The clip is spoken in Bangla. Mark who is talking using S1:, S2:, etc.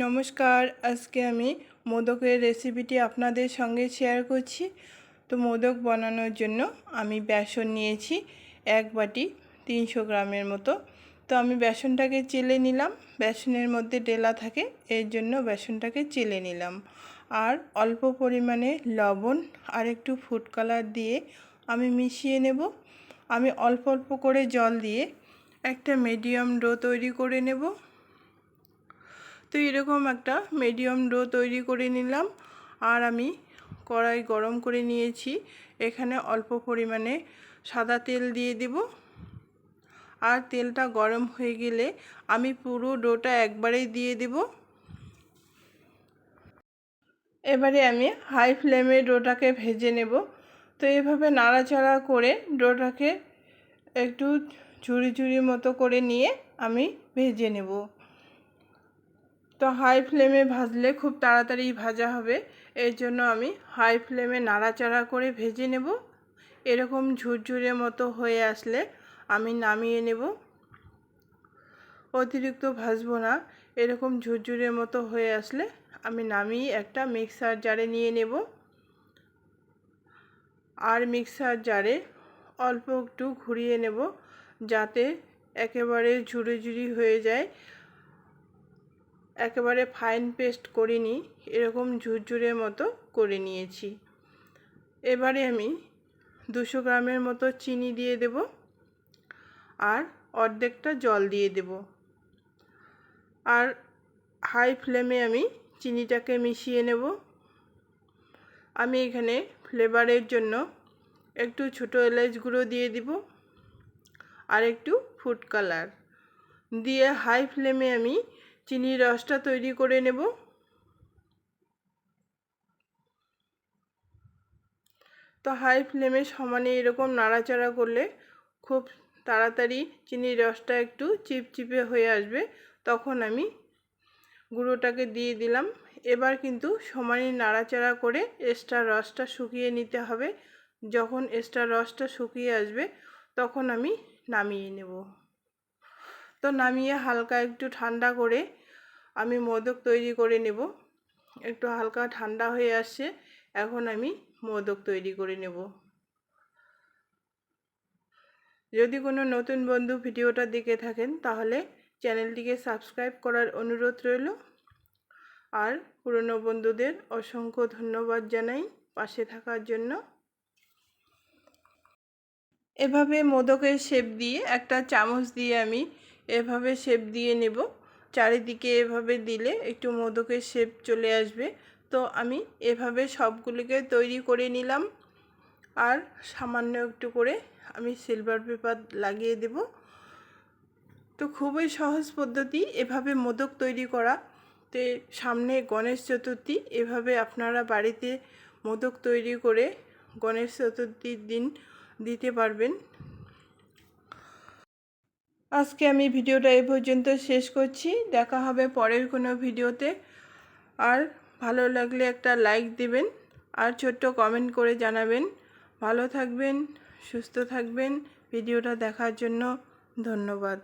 S1: নমস্কার, আজকে আমি মোদকের রেসিপিটি আপনাদের সঙ্গে শেয়ার করছি। তো মোদক বানানোর জন্য আমি বেসন নিয়েছি এক বাটি তিনশো গ্রামের মতো। তো আমি বেসনটাকে চেলে নিলাম, বেসনের মধ্যে ডেলা থাকে, এর জন্য বেসনটাকে চেলে নিলাম। আর অল্প পরিমাণে লবণ আর একটু ফুড কালার দিয়ে আমি মিশিয়ে নেব। আমি অল্প অল্প করে জল দিয়ে একটা মিডিয়াম ডো তৈরি করে নেব। তো এরকম একটা মিডিয়াম ডো তৈরি করে নিলাম। আর আমি কড়াই গরম করে নিয়েছি। এখানে অল্প পরিমাণে সাদা তেল দিয়ে দেব। আর তেলটা গরম হয়ে গেলে আমি পুরো ডোটা একবারেই দিয়ে দেব। এবারে আমি হাই ফ্লেমে ডোটাকে ভেজে নেব। তো এভাবে নাড়াচাড়া করে ডোটাকে একটু ঝুড়ি ঝুড়ি মতো করে নিয়ে আমি ভেজে নেব। তো হাই ফ্লেমে ভাজলে খুব তাড়াতাড়ি ভাজা হবে। এর জন্য আমি হাই ফ্লেমে নাড়াচাড়া করে ভেজে নেব। এরকম ঝুরঝুরে মতো হয়ে আসলে আমি নামিয়ে নেব। অতিরিক্ত ভাজবো না। এরকম ঝুরঝুরে মতো হয়ে আসলে আমি নামিয়ে একটা মিক্সার জারে নিয়ে নেব। আর মিক্সার জারে অল্প একটু ঘুরিয়ে নেব যাতে একেবারে ঝুড়ি ঝুড়ি হয়ে যায়। একেবারে ফাইন পেস্ট করিনি, এরকম ঝুরঝুরের মতো করে নিয়েছি। এবারে আমি দুশো গ্রামের মতো চিনি দিয়ে দেব আর অর্ধেকটা জল দিয়ে দেব। আর হাই ফ্লেমে আমি চিনিটাকে মিশিয়ে নেব। আমি এখানে ফ্লেভারের জন্য একটু ছোটো এলাচ গুঁড়ো দিয়ে দিব আর একটু ফুড কালার দিয়ে হাই ফ্লেমে আমি চিনির রসটা তৈরি করে নেব। তো হাই ফ্লেমে সমানে এরকম নাড়াচাড়া করলে খুব তাড়াতাড়ি চিনির রসটা একটু চিপচিপে হয়ে আসবে। তখন আমি গুঁড়োটাকে দিয়ে দিলাম। এবার কিন্তু সমানে নাড়াচাড়া করে এক্সট্রা রসটা শুকিয়ে নিতে হবে। যখন এক্সট্রা রসটা শুকিয়ে আসবে, তখন আমি নামিয়ে নেব। তো নামিয়ে হালকা একটু ঠান্ডা করে আমি মোদক তৈরি করে নেব। একটু হালকা ঠান্ডা হয়ে আসছে, এখন আমি মোদক তৈরি করে নেব। যদি কোনো নতুন বন্ধু ভিডিওটা দেখে থাকেন, তাহলে চ্যানেলটিকে সাবস্ক্রাইব করার অনুরোধ রইল। আর পুরনো বন্ধুদের অসংখ্য ধন্যবাদ জানাই পাশে থাকার জন্য। এভাবে মোদকের শেপ দিয়ে একটা চামচ দিয়ে আমি এভাবে শেপ দিয়ে নেব। চারিদিকে এভাবে দিলে একটু মোদকের শেপ চলে আসবে। তো আমি এভাবে সবগুলিকে তৈরি করে নিলাম। আর সামান্য একটু করে আমি সিলভার পেপার লাগিয়ে দেব। তো খুবই সহজ পদ্ধতি এভাবে মোদক তৈরি করা। তে সামনে গণেশ চতুর্থী, এভাবে আপনারা বাড়িতে মোদক তৈরি করে গণেশ চতুর্থীর দিন দিতে পারবেন। আজকে আমি ভিডিওটা এই পর্যন্ত শেষ করছি। দেখা হবে পরের কোনো ভিডিওতে। আর ভালো লাগলে একটা লাইক দিবেন আর ছোট্ট কমেন্ট করে জানাবেন। ভালো থাকবেন, সুস্থ থাকবেন। ভিডিওটা দেখার জন্য ধন্যবাদ।